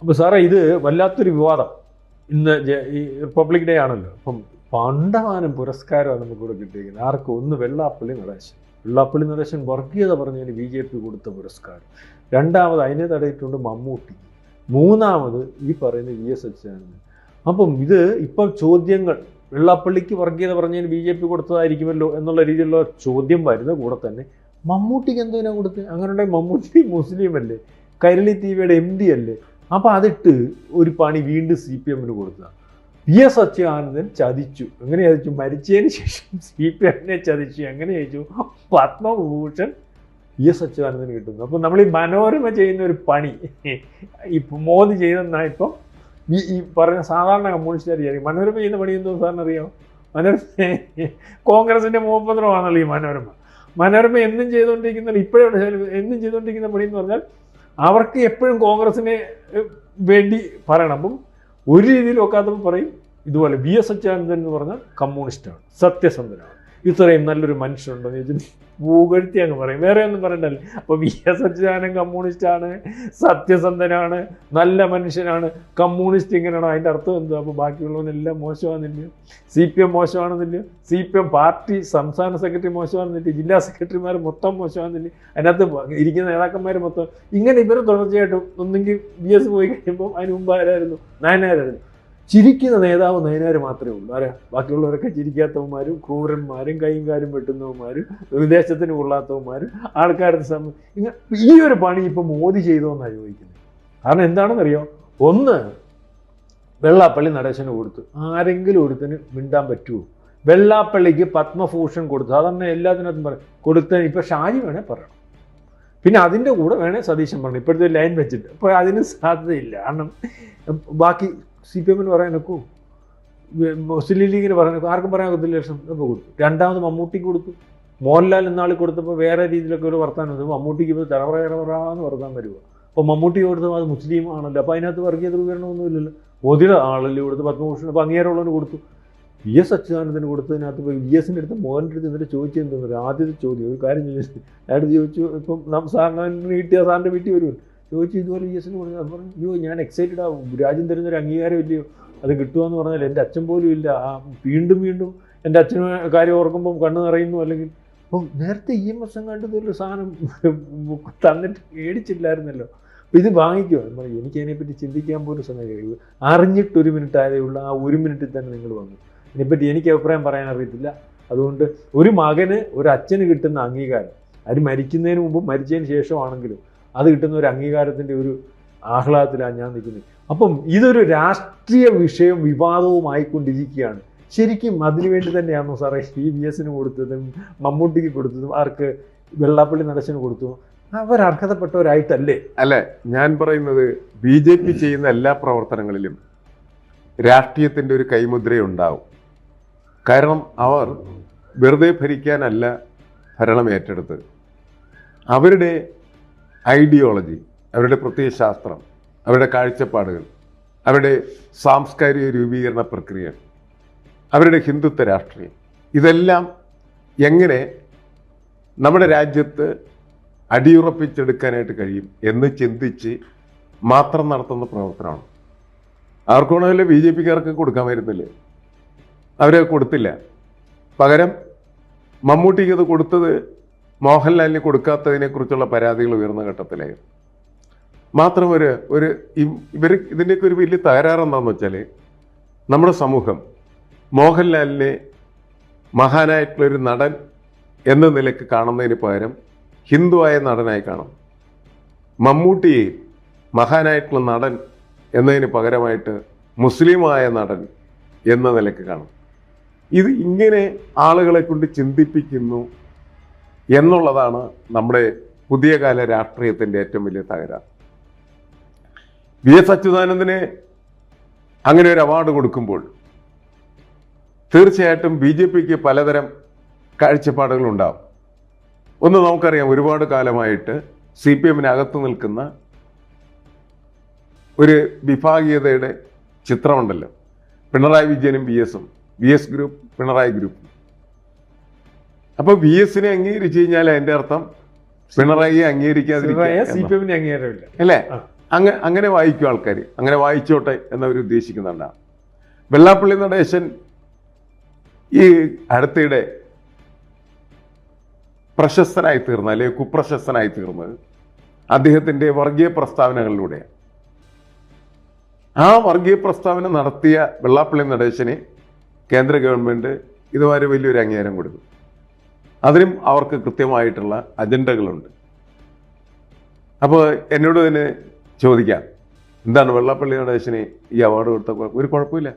അപ്പോൾ സാറേ ഇത് വല്ലാത്തൊരു വിവാദം. ഇന്ന് ഈ റിപ്പബ്ലിക് ഡേ ആണല്ലോ. അപ്പം പണ്ടമാനം പുരസ്കാരമാണ് നമുക്കിവിടെ കിട്ടിയിരിക്കുന്നത്. ആർക്കും? ഒന്ന് വെള്ളാപ്പള്ളി നടേശൻ. വെള്ളാപ്പള്ളി നടേശൻ വർഗീയത പറഞ്ഞതിന് ബി ജെ പി കൊടുത്ത പുരസ്കാരം. രണ്ടാമത് അതിനെ തടയിട്ടുണ്ട് മമ്മൂട്ടി. മൂന്നാമത് ഈ പറയുന്ന വി എസ് അച്യുതാനന്ദൻ. അപ്പം ഇത് ഇപ്പം ചോദ്യങ്ങൾ വെള്ളാപ്പള്ളിക്ക് വർഗീയത പറഞ്ഞതിന് ബി ജെ പി കൊടുത്തതായിരിക്കുമല്ലോ എന്നുള്ള രീതിയിലുള്ള ചോദ്യം വരുന്ന കൂടെ തന്നെ മമ്മൂട്ടിക്ക് എന്തിനാണ് കൊടുത്ത്? അങ്ങനെ മമ്മൂട്ടി മുസ്ലിം അല്ലേ? കൈരളി ടി വിയുടെ എം ഡി അല്ലേ? അപ്പം അതിട്ട് ഒരു പണി വീണ്ടും സി പി എമ്മിന് കൊടുത്തതാണ് പി എസ് അച്യുതാനന്ദൻ ചതിച്ചു. എങ്ങനെ ചതിച്ചു? മരിച്ചതിന് ശേഷം സി പി എമ്മിനെ ചതിച്ചു. എങ്ങനെ ചോദിച്ചു പത്മഭൂഷൺ പി എസ് അച്യുതാനന്ദന് കിട്ടുന്നു. അപ്പോൾ നമ്മൾ ഈ മനോരമ ചെയ്യുന്ന ഒരു പണി ഇപ്പം മോദി ചെയ്തെന്നാ ഇപ്പം ഈ പറഞ്ഞ സാധാരണ കമ്മ്യൂണിസ്റ്റുകാർ വിചാരിക്കും. മനോരമ ചെയ്യുന്ന പണി എന്തോ സാറിന് അറിയാമോ മനോരമ കോൺഗ്രസിന്റെ മുഖപത്രമാണല്ലോ ഈ മനോരമ. മനോരമ എന്നും ചെയ്തുകൊണ്ടിരിക്കുന്ന ഇപ്പോഴും എന്നും ചെയ്തുകൊണ്ടിരിക്കുന്ന പണി എന്ന് പറഞ്ഞാൽ അവർക്ക് എപ്പോഴും കോൺഗ്രസിന് വേണ്ടി പറയണം. അപ്പം ഒരു രീതിയിൽ ഒക്കാത്തപ്പോൾ പറയും ഇതുപോലെ വി എസ് അച്യുതാനന്ദൻ എന്ന് പറഞ്ഞാൽ കമ്മ്യൂണിസ്റ്റാണ് സത്യസന്ധനാണ്. ഇത്രയും നല്ലൊരു മനുഷ്യനുണ്ടെന്ന് ചോദിച്ചിട്ട് ഭൂകഴുത്തി അങ്ങ് പറയും. വേറെ ഒന്നും പറയണ്ടല്ലോ? അപ്പോൾ വി എസ് അച്യുതാനന്ദൻ കമ്മ്യൂണിസ്റ്റാണ് സത്യസന്ധനാണ് നല്ല മനുഷ്യനാണ്. കമ്മ്യൂണിസ്റ്റ് ഇങ്ങനെയാണോ? അതിന്റെ അർത്ഥം എന്തോ അപ്പോൾ ബാക്കിയുള്ളവനെല്ലാം മോശമാണെന്നില്ല? സി പി എം മോശമാണെന്നില്ല? സി പി എം പാർട്ടി സംസ്ഥാന സെക്രട്ടറി മോശമാണെന്നില്ല? ജില്ലാ സെക്രട്ടറിമാർ മൊത്തം മോശമാണെന്നില്ല? അതിനകത്ത് ഇരിക്കുന്ന നേതാക്കന്മാർ മൊത്തം. ഇങ്ങനെ ഇവർ തുടർച്ചയായിട്ടും ഒന്നെങ്കിൽ വി എസ് പോയി കഴിയുമ്പോൾ അതിന് മുമ്പ് ആരായിരുന്നു? നയനാരായിരുന്നു. ചിരിക്കുന്ന നേതാവ് നയനാർ മാത്രമേ ഉള്ളൂ. ആരാ? ബാക്കിയുള്ളവരൊക്കെ ചിരിക്കാത്തവന്മാരും ക്രൂരന്മാരും കാലും വെട്ടുന്നവന്മാരും വിദേശത്തിന് കൊള്ളാത്തവന്മാരും ആൾക്കാരുടെ സമ ഈ ഒരു പണി ഇപ്പം മോദി ചെയ്തോന്നാണ് ചോദിക്കുന്നത്. കാരണം എന്താണെന്നറിയോ? ഒന്ന് വെള്ളാപ്പള്ളി നടേശന് കൊടുത്തു ആരെങ്കിലും ഒരുത്തിന് മിണ്ടാൻ പറ്റുമോ വെള്ളാപ്പള്ളിക്ക് പത്മഭൂഷൺ കൊടുത്തു അതന്നെ എല്ലാത്തിനകത്തും പറയും കൊടുത്ത ഇപ്പം ഷാജി വേണേ പറയണം. പിന്നെ അതിന്റെ കൂടെ വേണേ സതീശൻ പറഞ്ഞു ഇപ്പോഴത്തെ ലൈൻ വെച്ചിട്ട്. അപ്പോൾ അതിന് സാധ്യതയില്ല. കാരണം ബാക്കി സി പി എമ്മിന് പറയാൻ നോക്കൂ മുസ്ലിം ലീഗിന് പറയാൻ നോക്കൂ ആർക്കും പറയാൻ ഒത്തിരി ലക്ഷം ഇപ്പോൾ കൊടുത്തു. രണ്ടാമത് മമ്മൂട്ടിക്ക് കൊടുത്തു. മോഹൻലാൽ ഇന്നാൾ കൊടുത്തപ്പോൾ വേറെ രീതിയിലൊക്കെ ഒരു വർത്താനം വന്നു. മമ്മൂട്ടിക്ക് ഇപ്പോൾ തലമുറ തലമുറാന്ന് വർത്താൻ വരിക അപ്പോൾ മമ്മൂട്ടി കൊടുത്തു അത് മുസ്ലിം ആണല്ലോ. അപ്പോൾ അതിനകത്ത് വർഗീയ ധ്രുവീകരണമൊന്നുമില്ലല്ലോ ഒതിര ആളല്ലേ കൊടുത്ത് പത്മഭൂഷൺ അപ്പോൾ അങ്ങേരുള്ളവന് കൊടുത്തു. വി എസ് അച്യുതാനന്ദന് കൊടുത്തതിനകത്ത് ഇപ്പോൾ വി എസിന്റെ അടുത്ത് മോഹന്റെ അടുത്ത് എന്നിട്ട് ചോദിച്ചു എന്താ ആദ്യത്തെ ചോദ്യം. ഒരു കാര്യം ചോദിച്ചു. അയാൾ ചോദിച്ചു ഇപ്പം നാം സാറിന് കിട്ടിയ സാറിന്റെ വീട്ടിൽ വരുമല്ലോ ചോദിച്ചു ഇതുപോലെ വി എന്ന് പറഞ്ഞു പറഞ്ഞു അയ്യോ ഞാൻ എക്സൈറ്റഡ് ആവും. രാജ്യം തരുന്ന ഒരു അംഗീകാരം ഇല്ലയോ അത് കിട്ടുമെന്ന് പറഞ്ഞാൽ എന്റെ അച്ഛൻ പോലും ഇല്ല. ആ വീണ്ടും വീണ്ടും എന്റെ അച്ഛന് കാര്യം ഓർക്കുമ്പം കണ്ണ് നിറയുന്നു അല്ലെങ്കിൽ അപ്പം നേരത്തെ ഈ എസ് എങ്ങാണ്ട് ഇതൊരു സാധനം തന്നിട്ട് മേടിച്ചില്ലായിരുന്നല്ലോ. അപ്പം ഇത് വാങ്ങിക്കുമോ നമ്മൾ പറഞ്ഞു എനിക്ക് അതിനെപ്പറ്റി ചിന്തിക്കാൻ പോലും സമയം കഴിയും അറിഞ്ഞിട്ട് ഒരു മിനിറ്റ് ആയതേ ആ ഒരു മിനിറ്റിൽ തന്നെ നിങ്ങൾ വന്നു. ഇതിനെപ്പറ്റി എനിക്ക് അഭിപ്രായം പറയാൻ അറിയത്തില്ല. അതുകൊണ്ട് ഒരു മകന് ഒരു അച്ഛന് കിട്ടുന്ന അംഗീകാരം. അത് മരിക്കുന്നതിന് മുമ്പ് മരിച്ചതിന് ശേഷമാണെങ്കിലും അത് കിട്ടുന്ന ഒരു അംഗീകാരത്തിന്റെ ഒരു ആഹ്ലാദത്തിലാണ് ഞാൻ നിൽക്കുന്നത്. അപ്പം ഇതൊരു രാഷ്ട്രീയ വിഷയം വിവാദവുമായിക്കൊണ്ടിരിക്കുകയാണ് ശരിക്കും അതിനുവേണ്ടി തന്നെയാണോ സാറേ ഈ വി എസിന് കൊടുത്തതും മമ്മൂട്ടിക്ക് കൊടുത്തതും ആർക്ക് വെള്ളാപ്പള്ളി നടശന് കൊടുത്തു അവർ അർഹതപ്പെട്ടവരായിട്ടല്ലേ അല്ലെ? ഞാൻ പറയുന്നത് ബി ജെ പി ചെയ്യുന്ന എല്ലാ പ്രവർത്തനങ്ങളിലും രാഷ്ട്രീയത്തിന്റെ ഒരു കൈമുദ്രയുണ്ടാവും കാരണം അവർ വെറുതെ ഭരിക്കാനല്ല ഭരണം ഏറ്റെടുത്ത് അവരുടെ ഐഡിയോളജി അവരുടെ പ്രത്യയശാസ്ത്രം അവരുടെ കാഴ്ചപ്പാടുകൾ അവരുടെ സാംസ്കാരിക രൂപീകരണ പ്രക്രിയ അവരുടെ ഹിന്ദുത്വ രാഷ്ട്രീയം ഇതെല്ലാം എങ്ങനെ നമ്മുടെ രാജ്യത്ത് അടിയുറപ്പിച്ചെടുക്കാനായിട്ട് കഴിയും എന്ന് ചിന്തിച്ച് മാത്രം നടത്തുന്ന പ്രവർത്തനമാണ്. ആർക്കാണെങ്കിലും ബി ജെ പിക്കാർക്ക് കൊടുക്കാമായിരുന്നില്ലേ അവരെ കൊടുത്തില്ല. പകരം മമ്മൂട്ടിക്ക് അത് കൊടുത്തത് മോഹൻലാലിന് കൊടുക്കാത്തതിനെ കുറിച്ചുള്ള പരാതികൾ ഉയർന്ന ഘട്ടത്തിലായിരുന്നു മാത്രം ഒരു ഒരു ഇവർ ഇതിന്റെയൊക്കെ ഒരു വലിയ തകരാറെന്താണെന്ന് വെച്ചാൽ നമ്മുടെ സമൂഹം മോഹൻലാലിനെ മഹാനായിട്ടുള്ളൊരു നടൻ എന്ന നിലയ്ക്ക് കാണുന്നതിന് പകരം ഹിന്ദുവായ നടനായി കാണും. മമ്മൂട്ടിയെ മഹാനായിട്ടുള്ള നടൻ എന്നതിന് പകരമായിട്ട് മുസ്ലിമായ നടൻ എന്ന നിലയ്ക്ക് കാണും. ഇത് ഇങ്ങനെ ആളുകളെ കൊണ്ട് ചിന്തിപ്പിക്കുന്നു എന്നുള്ളതാണ് നമ്മുടെ പുതിയ കാല രാഷ്ട്രീയത്തിന്റെ ഏറ്റവും വലിയ തകരാറ് വി എസ് അച്യുതാനന്ദന് അങ്ങനെ ഒരു അവാർഡ് കൊടുക്കുമ്പോൾ തീർച്ചയായിട്ടും ബി ജെ പിക്ക് പലതരം കാഴ്ചപ്പാടുകളുണ്ടാവും. ഒന്ന് നമുക്കറിയാം ഒരുപാട് കാലമായിട്ട് സി പി എമ്മിനകത്ത് നിൽക്കുന്ന ഒരു വിഭാഗീയതയുടെ ചിത്രമുണ്ടല്ലോ. പിണറായി വിജയനും വി എസും V S group Pinarayi group. അപ്പോൾ വി എസിനെ അംഗീകരിച്ചു കഴിഞ്ഞാൽ അതിന്റെ അർത്ഥം പിണറായിയെ അംഗീകരിക്കാതിരിക്കുക സി പി എന്നാണ്. എമ്മിന് അംഗീകാരമില്ല. അല്ലേ? ആ. അങ്ങ അങ്ങനെ വായിക്കും ആൾക്കാർ അങ്ങനെ വായിച്ചോട്ടെ എന്നവർ ഉദ്ദേശിക്കുന്നുണ്ടാണ് വെള്ളാപ്പള്ളി നടേശൻ ഈ അടുത്തിടെ പ്രശസ്തനായി തീർന്ന അല്ലെങ്കിൽ കുപ്രശസ്തനായി തീർന്നത് അദ്ദേഹത്തിന്റെ വർഗീയ പ്രസ്താവനകളിലൂടെയാണ് ആ വർഗീയ പ്രസ്താവന നടത്തിയ വെള്ളാപ്പള്ളി നടേശന് കേന്ദ്ര ഗവൺമെന്റ് ഇതുവരെ വലിയൊരു അംഗീകാരം കൊടുത്തു. അതിനും അവർക്ക് കൃത്യമായിട്ടുള്ള അജണ്ടകളുണ്ട്. അപ്പോൾ എന്നോട് തന്നെ ചോദിക്കാം. എന്താണ് വെള്ളപ്പള്ളി നടേശന് ഈ അവാർഡ് കൊടുത്ത? ഒരു കുഴപ്പമില്ല.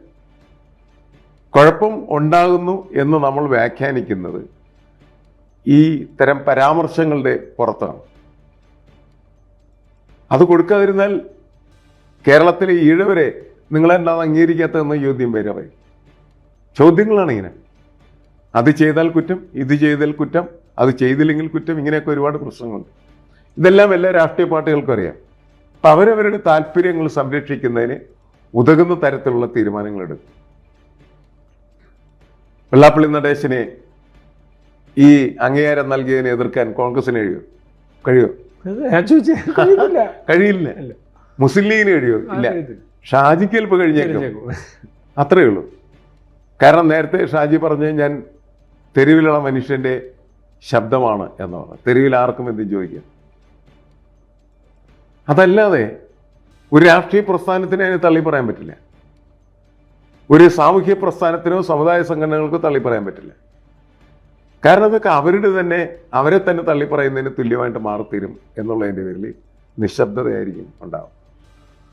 കുഴപ്പം ഉണ്ടാകുന്നു എന്ന് നമ്മൾ വ്യാഖ്യാനിക്കുന്നത് ഈ തരം പരാമർശങ്ങളുടെ പുറത്താണ്. അത് കൊടുക്കാതിരുന്നാൽ കേരളത്തിലെ ഈഴവരെ നിങ്ങളെന്താണ് അംഗീകരിക്കാത്തതെന്ന് ചോദ്യം പറയും ചോദ്യങ്ങളാണ് ഇങ്ങനെ. അത് ചെയ്താൽ കുറ്റം ഇത് ചെയ്താൽ കുറ്റം അത് ചെയ്തില്ലെങ്കിൽ കുറ്റം ഇങ്ങനെയൊക്കെ ഒരുപാട് പ്രശ്നങ്ങളുണ്ട്. ഇതെല്ലാം എല്ലാ രാഷ്ട്രീയ പാർട്ടികൾക്കും അറിയാം. അപ്പം അവരവരുടെ താല്പര്യങ്ങൾ സംരക്ഷിക്കുന്നതിന് ഉതകുന്ന തരത്തിലുള്ള തീരുമാനങ്ങൾ എടുക്കും. വെള്ളാപ്പള്ളി നടേശനെ ഈ അംഗീകാരം നൽകിയതിനെ എതിർക്കാൻ കോൺഗ്രസിന് കഴിയോ? കഴിയോ. കഴിയില്ല. മുസ്ലിം ലീഗിന് കഴിയോ? ഇല്ല. ഷാജിക്ക് ചിലപ്പോൾ കഴിഞ്ഞേക്കും. അത്രയേ അത്രേ ഉള്ളൂ. കാരണം നേരത്തെ ഷാജി പറഞ്ഞു ഞാൻ തെരുവിലുള്ള മനുഷ്യന്റെ ശബ്ദമാണ് എന്നാണ് തെരുവിൽ ആർക്കും എന്തും ചോദിക്കാം? അതല്ലാതെ ഒരു രാഷ്ട്രീയ പ്രസ്ഥാനത്തിന് അതിനെ തള്ളി പറയാൻ പറ്റില്ല. ഒരു സാമൂഹ്യ പ്രസ്ഥാനത്തിനോ സമുദായ സംഘടനകൾക്കോ തള്ളി പറയാൻ പറ്റില്ല. കാരണം അതൊക്കെ അവരുടെ തന്നെ അവരെ തന്നെ തള്ളി പറയുന്നതിന് തുല്യമായിട്ട് മാറിത്തീരും എന്നുള്ളതിന്റെ പേരിൽ നിശബ്ദതയായിരിക്കും ഉണ്ടാവും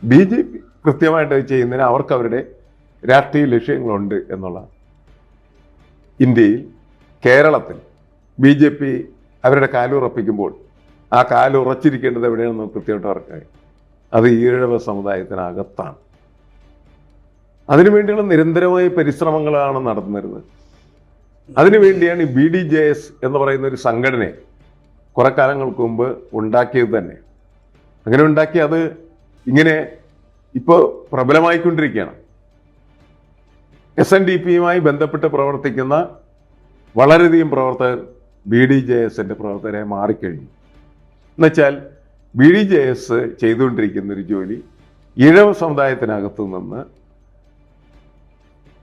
ബി ജെ പി കൃത്യമായിട്ട് ചെയ്യുന്നതിന് അവർക്ക് അവരുടെ രാഷ്ട്രീയ ലക്ഷ്യങ്ങളുണ്ട് എന്നുള്ള ഇന്ത്യയിൽ കേരളത്തിൽ ബി ജെ പി അവരുടെ കാലുറപ്പിക്കുമ്പോൾ ആ കാലുറച്ചിരിക്കേണ്ടത് എവിടെയാണെന്ന് കൃത്യമായിട്ട് അവർക്കായി അത് ഈഴവ സമുദായത്തിനകത്താണ്. അതിനുവേണ്ടിയുള്ള നിരന്തരമായ പരിശ്രമങ്ങളാണ് നടന്നിരുന്നത്. അതിനുവേണ്ടിയാണ് ഈ ബി ഡി ജെ എസ് എന്ന് പറയുന്ന ഒരു സംഘടനയെ കുറെ കാലങ്ങൾക്ക് മുമ്പ് ഉണ്ടാക്കിയത് തന്നെ. അങ്ങനെ ഉണ്ടാക്കി അത് ഇങ്ങനെ ഇപ്പോൾ പ്രബലമായിക്കൊണ്ടിരിക്കുകയാണ്. എസ് എൻ ഡി പിയുമായി ബന്ധപ്പെട്ട് പ്രവർത്തിക്കുന്ന വളരെയധികം പ്രവർത്തകർ ബി ഡി ജെ എസിന്റെ പ്രവർത്തകരെ മാറിക്കഴിഞ്ഞു. എന്നുവെച്ചാൽ ബി ഡി ജെ എസ് ചെയ്തുകൊണ്ടിരിക്കുന്ന ഒരു ജോലി ഇഴവ സമുദായത്തിനകത്തു നിന്ന്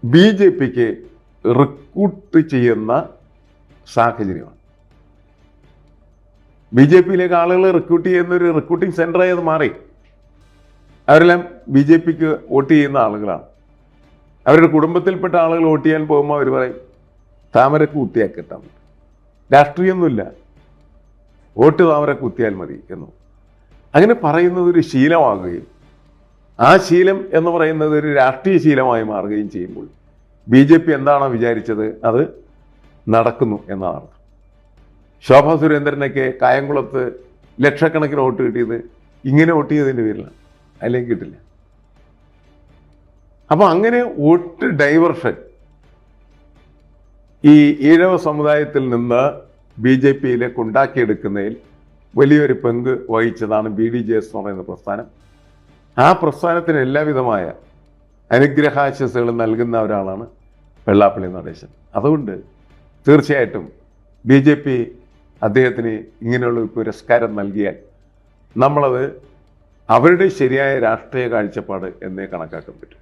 ബി ജെ പിക്ക് റിക്രൂട്ട് ചെയ്യുന്ന സാഹചര്യമാണ്. ബി ജെ പിയിലേക്ക് ആളുകൾ റിക്രൂട്ട് ചെയ്യുന്ന ഒരു റിക്രൂട്ടിംഗ് സെന്ററായി അത് മാറി. അവരെല്ലാം ബി ജെ പിക്ക് വോട്ട് ചെയ്യുന്ന ആളുകളാണ്. അവരുടെ കുടുംബത്തിൽപ്പെട്ട ആളുകൾ വോട്ട് ചെയ്യാൻ പോകുമ്പോൾ അവർ പറയും താമര കുത്തിയാക്കിട്ടാൽ മതി. രാഷ്ട്രീയമൊന്നുമില്ല വോട്ട് താമര കുത്തിയാൽ മതി എന്നു. അങ്ങനെ പറയുന്നത് ഒരു ശീലമാകുകയും ആ ശീലം എന്ന് പറയുന്നത് ഒരു രാഷ്ട്രീയ ശീലമായി മാറുകയും ചെയ്യുമ്പോൾ ബി ജെ പി എന്താണോ വിചാരിച്ചത് അത് നടക്കുന്നു എന്നാണ് ശോഭാ സുരേന്ദ്രനൊക്കെ കായംകുളത്ത് ലക്ഷക്കണക്കിന് വോട്ട് കിട്ടിയത് ഇങ്ങനെ വോട്ട് ചെയ്തതിന്റെ പേരിലാണ്. അല്ലെങ്കിൽ കിട്ടില്ല. അപ്പോൾ അങ്ങനെ വോട്ട് ഡൈവർഷൻ ഈ ഈഴവ സമുദായത്തിൽ നിന്ന് ബി ജെ പിയിലേക്ക് ഉണ്ടാക്കിയെടുക്കുന്നതിൽ വലിയൊരു പങ്ക് വഹിച്ചതാണ് ബി ഡി ജെ എസ് എന്ന് പറയുന്ന പ്രസ്ഥാനം. ആ പ്രസ്ഥാനത്തിന് എല്ലാവിധമായ അനുഗ്രഹാശസ്സുകൾ നൽകുന്ന ഒരാളാണ് വെള്ളാപ്പള്ളി നടേശൻ. അതുകൊണ്ട് തീർച്ചയായിട്ടും ബി ജെ പി അദ്ദേഹത്തിന് ഇങ്ങനെയുള്ള ഒരു പുരസ്കാരം നൽകിയാൽ നമ്മളത് അവരുടെ ശരിയായ രാഷ്ട്രീയ കാഴ്ചപ്പാട് എന്നേ കണക്കാക്കാൻ പറ്റും.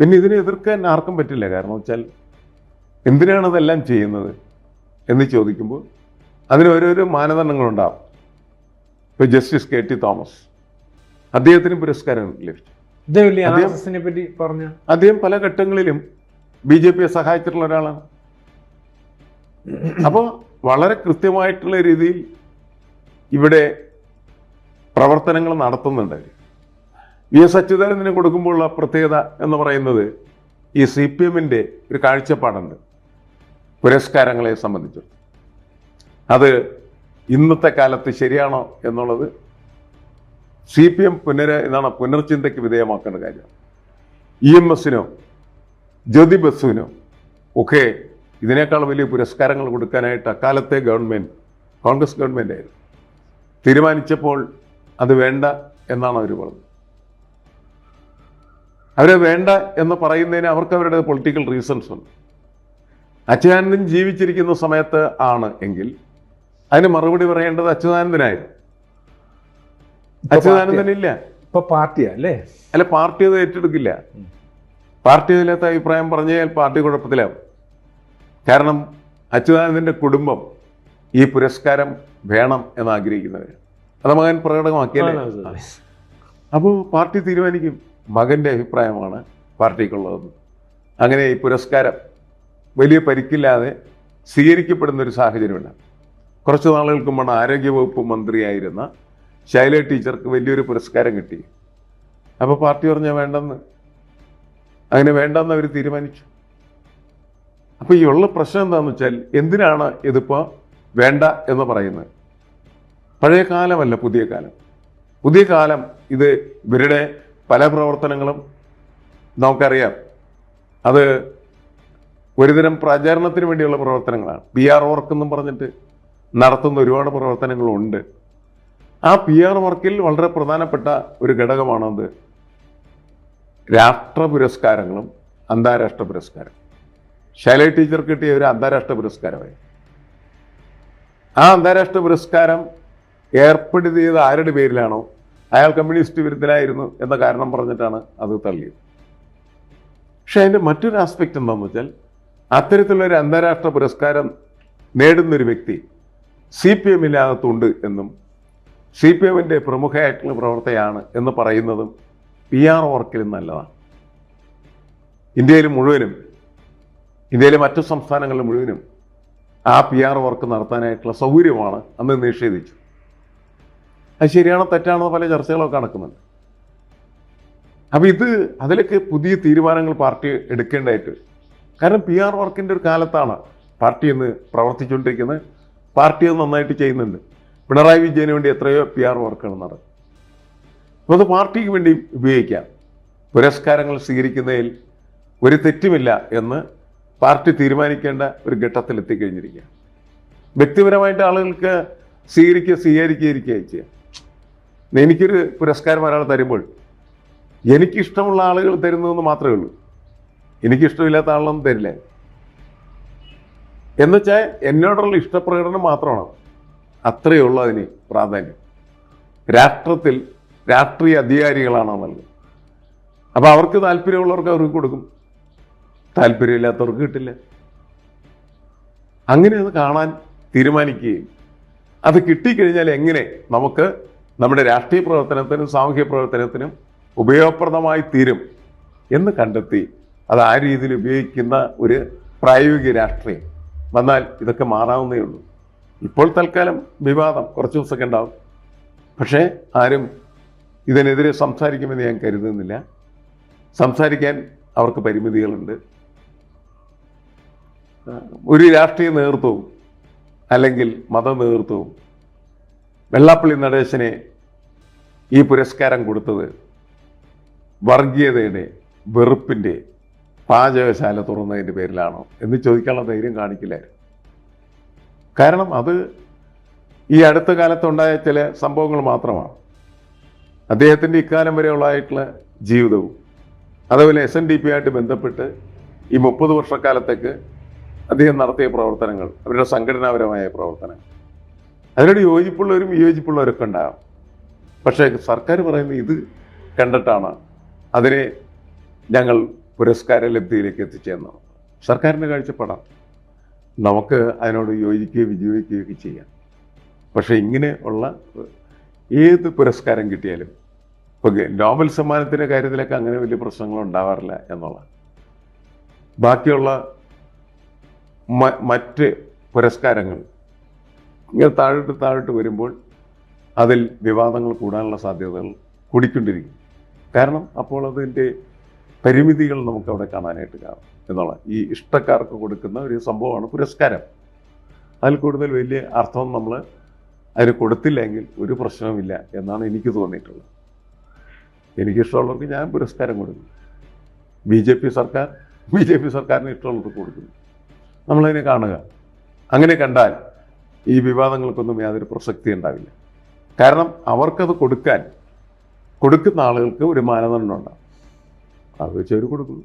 പിന്നെ ഇതിനെ എതിർക്കാൻ ആർക്കും പറ്റില്ല. കാരണം വെച്ചാൽ എന്തിനാണ് അതെല്ലാം ചെയ്യുന്നത് എന്ന് ചോദിക്കുമ്പോൾ അതിന് ഓരോരോ മാനദണ്ഡങ്ങളുണ്ടാവും. ഇപ്പോൾ ജസ്റ്റിസ് കെ ടി തോമസ് അദ്ദേഹത്തിന് പുരസ്കാരം ലഭിച്ചു. പറ്റി പറഞ്ഞു അദ്ദേഹം പല ഘട്ടങ്ങളിലും ബി ജെ പിയെ സഹായിച്ചിട്ടുള്ള ഒരാളാണ്. അപ്പോൾ വളരെ കൃത്യമായിട്ടുള്ള രീതിയിൽ ഇവിടെ പ്രവർത്തനങ്ങൾ നടത്തുന്നുണ്ട്. വി എസ് അച്യുതാനന്ദന് കൊടുക്കുമ്പോഴുള്ള പ്രത്യേകത എന്ന് പറയുന്നത് ഈ സി പി എമ്മിന്റെ ഒരു കാഴ്ചപ്പാടുണ്ട്. പുരസ്കാരങ്ങളെ സംബന്ധിച്ചു അത് ഇന്നത്തെ കാലത്ത് ശരിയാണോ എന്നുള്ളത് സി പി എം പുനര എന്താണ് പുനർചിന്തയ്ക്ക് വിധേയമാക്കേണ്ട കാര്യമാണ് ഇ എം എസിനോ ജ്യോതി ബസുവിനോ ഒക്കെ ഇതിനേക്കാൾ വലിയ പുരസ്കാരങ്ങൾ കൊടുക്കാനായിട്ട് അക്കാലത്തെ ഗവൺമെന്റ് കോൺഗ്രസ് ഗവൺമെന്റ് ആയിരുന്നു. തീരുമാനിച്ചപ്പോൾ അത് വേണ്ട എന്നാണ് അവർ പറഞ്ഞത്. അവരെ വേണ്ട എന്ന് പറയുന്നതിന് അവർക്ക് അവരുടെ പൊളിറ്റിക്കൽ റീസൺസ് ഉണ്ട്. അച്യുതാനന്ദൻ ജീവിച്ചിരിക്കുന്ന സമയത്ത് ആണ് എങ്കിൽ അതിന് മറുപടി പറയേണ്ടത് അച്യുതാനന്ദനായിരുന്നു. അച്യുതാനന്ദൻ ഇല്ല ഇപ്പൊ പാർട്ടിയാ അല്ലേ? അല്ല പാർട്ടി അത് ഏറ്റെടുക്കില്ല. പാർട്ടി അതിനകത്ത് അഭിപ്രായം പറഞ്ഞു കഴിഞ്ഞാൽ പാർട്ടി കുഴപ്പത്തിലാവും. കാരണം അച്യുതാനന്ദന്റെ കുടുംബം ഈ പുരസ്കാരം വേണം എന്ന് ആഗ്രഹിക്കുന്നവർ അത് മകൻ പ്രകടമാക്കിയല്ലേ? അപ്പോൾ പാർട്ടി തീരുമാനിക്കും. മകന്റെ അഭിപ്രായമാണ് പാർട്ടിക്കുള്ളതെന്ന്. അങ്ങനെ ഈ പുരസ്കാരം വലിയ പരിക്കില്ലാതെ സ്വീകരിക്കപ്പെടുന്ന ഒരു സാഹചര്യമുണ്ട്. കുറച്ച് നാളുകൾക്ക് മുമ്പാണ് ആരോഗ്യവകുപ്പ് മന്ത്രിയായിരുന്ന ശൈല ടീച്ചർക്ക് വലിയൊരു പുരസ്കാരം കിട്ടി. അപ്പോൾ പാർട്ടി പറഞ്ഞാൽ വേണ്ടെന്ന്. അങ്ങനെ വേണ്ടെന്ന് അവർ തീരുമാനിച്ചു. അപ്പോൾ ഈ ഉള്ള പ്രശ്നം എന്താണെന്ന് വെച്ചാൽ എന്തിനാണ് ഇതിപ്പോൾ വേണ്ട എന്ന് പറയുന്നത്? പഴയ കാലമല്ല പുതിയ കാലം. പുതിയ കാലം ഇത് ഇവരുടെ പല പ്രവർത്തനങ്ങളും നമുക്കറിയാം. അത് ഒരുതരം പ്രചാരണത്തിന് വേണ്ടിയുള്ള പ്രവർത്തനങ്ങളാണ്. പി ആർ വർക്ക് എന്നും പറഞ്ഞിട്ട് നടത്തുന്ന ഒരുപാട് പ്രവർത്തനങ്ങളുണ്ട്. ആ പി ആർ വർക്കിൽ വളരെ പ്രധാനപ്പെട്ട ഒരു ഘടകമാണത് രാഷ്ട്ര പുരസ്കാരങ്ങളും അന്താരാഷ്ട്ര പുരസ്കാരം. ശൈല ടീച്ചർ കിട്ടിയ ഒരു അന്താരാഷ്ട്ര പുരസ്കാരമായി. ആ അന്താരാഷ്ട്ര പുരസ്കാരം ഏർപ്പെടുത്തിയത് ആരുടെ പേരിലാണോ? അയാൾ കമ്മ്യൂണിസ്റ്റ് വിരുദ്ധനായിരുന്നു എന്ന കാരണം പറഞ്ഞിട്ടാണ് അത് തള്ളിയത്. പക്ഷെ അതിന്റെ മറ്റൊരു ആസ്പെക്റ്റ് എന്താണെന്ന് വെച്ചാൽ അത്തരത്തിലുള്ള അന്താരാഷ്ട്ര പുരസ്കാരം നേടുന്നൊരു വ്യക്തി സി പി എമ്മിനകത്തുണ്ട് എന്നും സി പി എമ്മിന്റെ പ്രമുഖയായിട്ടുള്ള പ്രവർത്തകയാണ് എന്ന് പറയുന്നതും പി ആർ വർക്കിൽ നല്ലതാണ്. ഇന്ത്യയിൽ മുഴുവനും ഇന്ത്യയിലെ മറ്റു സംസ്ഥാനങ്ങളിൽ മുഴുവനും ആ പി ആർ വർക്ക് നടത്താനായിട്ടുള്ള സൗകര്യമാണ് അന്ന് നിഷേധിച്ചു. അത് ശരിയാണോ തെറ്റാണോ പല ചർച്ചകളൊക്കെ നടക്കുന്നുണ്ട്. അപ്പം ഇത് അതിലൊക്കെ പുതിയ തീരുമാനങ്ങൾ പാർട്ടി എടുക്കേണ്ടതായിട്ട്. കാരണം പി ആർ വർക്കിന്റെ ഒരു കാലത്താണ് പാർട്ടി ഇന്ന് പ്രവർത്തിച്ചുകൊണ്ടിരിക്കുന്നത്. പാർട്ടി അത് നന്നായിട്ട് ചെയ്യുന്നുണ്ട്. പിണറായി വിജയന് വേണ്ടി എത്രയോ പി ആർ വർക്കുകൾ നടക്കും. അപ്പോൾ അത് പാർട്ടിക്ക് വേണ്ടി ഉപയോഗിക്കാം. പുരസ്കാരങ്ങൾ സ്വീകരിക്കുന്നതിൽ ഒരു തെറ്റുമില്ല എന്ന് പാർട്ടി തീരുമാനിക്കേണ്ട ഒരു ഘട്ടത്തിൽ എത്തിക്കഴിഞ്ഞിരിക്കുക വ്യക്തിപരമായിട്ട് ആളുകൾക്ക് സ്വീകരിക്കുക സ്വീകരിക്കുക ചെയ്യുക എനിക്കൊരു പുരസ്കാരം ഒരാൾ തരുമ്പോൾ എനിക്കിഷ്ടമുള്ള ആളുകൾ തരുന്നതെന്ന് മാത്രമേ ഉള്ളൂ. എനിക്കിഷ്ടമില്ലാത്ത ആളൊന്നും തരില്ല. എന്നുവെച്ചാൽ എന്നോടുള്ള ഇഷ്ടപ്രകടനം മാത്രമാണ്. അത്രയേ ഉള്ളൂ അതിന് പ്രാധാന്യം. രാഷ്ട്രത്തിൽ രാഷ്ട്രീയ അധികാരികളാണ് നല്ലത്. അപ്പോൾ അവർക്ക് താല്പര്യമുള്ളവർക്ക് അവർക്ക് കൊടുക്കും. താല്പര്യമില്ലാത്തവർക്ക് കിട്ടില്ല. അങ്ങനെ അത് കാണാൻ തീരുമാനിക്കുകയും അത് കിട്ടിക്കഴിഞ്ഞാൽ എങ്ങനെ നമുക്ക് നമ്മുടെ രാഷ്ട്രീയ പ്രവർത്തനത്തിനും സാമൂഹ്യ പ്രവർത്തനത്തിനും ഉപയോഗപ്രദമായി തീരും എന്ന് കണ്ടെത്തി അത് ആ രീതിയിൽ ഉപയോഗിക്കുന്ന ഒരു പ്രായോഗിക രാഷ്ട്രീയം. വന്നാൽ ഇതൊക്കെ മാറാവുന്നേ ഉള്ളൂ. ഇപ്പോൾ തൽക്കാലം വിവാദം കുറച്ച് ദിവസമൊക്കെ ഉണ്ടാവും. പക്ഷേ ആരും ഇതിനെതിരെ സംസാരിക്കുമെന്ന് ഞാൻ കരുതുന്നില്ല. സംസാരിക്കാൻ അവർക്ക് പരിമിതികളുണ്ട്. ഒരു രാഷ്ട്രീയ നേതൃത്വവും അല്ലെങ്കിൽ മത നേതൃത്വവും വെള്ളാപ്പള്ളി നടേശനെ ഈ പുരസ്കാരം കൊടുത്തത് വർഗീയതയുടെ വെറുപ്പിന്റെ പാചകശാല തുറന്നതിന്റെ പേരിലാണോ എന്ന് ചോദിക്കാനുള്ള ധൈര്യം കാണിക്കില്ലായിരുന്നു കാരണം അത് ഈ അടുത്ത കാലത്തുണ്ടായ ചില സംഭവങ്ങൾ മാത്രമാണ്. അദ്ദേഹത്തിന്റെ ഇക്കാലം വരെ ഉള്ളതായിട്ടുള്ള ജീവിതവും അതുപോലെ എസ് എൻ ഡി പി ആയിട്ട് ബന്ധപ്പെട്ട് ഈ മുപ്പത് വർഷക്കാലത്തേക്ക് അദ്ദേഹം നടത്തിയ പ്രവർത്തനങ്ങൾ അവരുടെ സംഘടനാപരമായ പ്രവർത്തനങ്ങൾ. അതിനോട് യോജിപ്പുള്ളവരും വിയോജിപ്പുള്ളവരൊക്കെ ഉണ്ടാകും. പക്ഷേ സർക്കാർ പറയുന്നത് ഇത് കണ്ടിട്ടാണ്. അതിനെ ഞങ്ങൾ പുരസ്കാര ലബ്ധിയിലേക്ക് എത്തിച്ചേർന്നത് സർക്കാരിന്റെ കാഴ്ചപ്പാടാണ് നമുക്ക് അതിനോട് യോജിക്കുകയോ വിജയിക്കുകയോ ഒക്കെ ചെയ്യാം. പക്ഷേ ഇങ്ങനെ ഉള്ള ഏത് പുരസ്കാരം കിട്ടിയാലും ഇപ്പോൾ നോബൽ സമ്മാനത്തിന്റെ കാര്യത്തിലൊക്കെ അങ്ങനെ വലിയ പ്രശ്നങ്ങൾ ഉണ്ടാവാറില്ല എന്നുള്ളതാണ്. ബാക്കിയുള്ള മറ്റ് പുരസ്കാരങ്ങൾ ഇങ്ങനെ താഴോട്ട് താഴോട്ട് വരുമ്പോൾ അതിൽ വിവാദങ്ങൾ കൂടാനുള്ള സാധ്യതകൾ കൂടിക്കൊണ്ടിരിക്കും. കാരണം അപ്പോൾ അതിന്റെ പരിമിതികൾ നമുക്ക് അവിടെ കാണാനായിട്ട് കാണും എന്നുള്ള ഈ ഇഷ്ടക്കാർക്ക് കൊടുക്കുന്ന ഒരു സംഭവമാണ് പുരസ്കാരം. അതിൽ കൂടുതൽ വലിയ അർത്ഥം നമ്മൾ അതിന് കൊടുത്തില്ലെങ്കിൽ ഒരു പ്രശ്നവുമില്ല എന്നാണ് എനിക്ക് തോന്നിയിട്ടുള്ളത്. എനിക്കിഷ്ടമുള്ളവർക്ക് ഞാൻ പുരസ്കാരം കൊടുക്കും. ബി ജെ പി സർക്കാർ ബി ജെ പി സർക്കാരിന് ഇഷ്ടമുള്ളവർക്ക് കൊടുക്കുന്നു നമ്മളതിനെ കാണുക. അങ്ങനെ കണ്ടാൽ ഈ വിവാദങ്ങൾക്കൊന്നും യാതൊരു പ്രസക്തി ഉണ്ടാവില്ല. കാരണം അവർക്കത് കൊടുക്കാൻ കൊടുക്കുന്ന ആളുകൾക്ക് ഒരു മാനദണ്ഡം ഉണ്ടാവും. അത് അവർ കൊടുക്കുന്നു.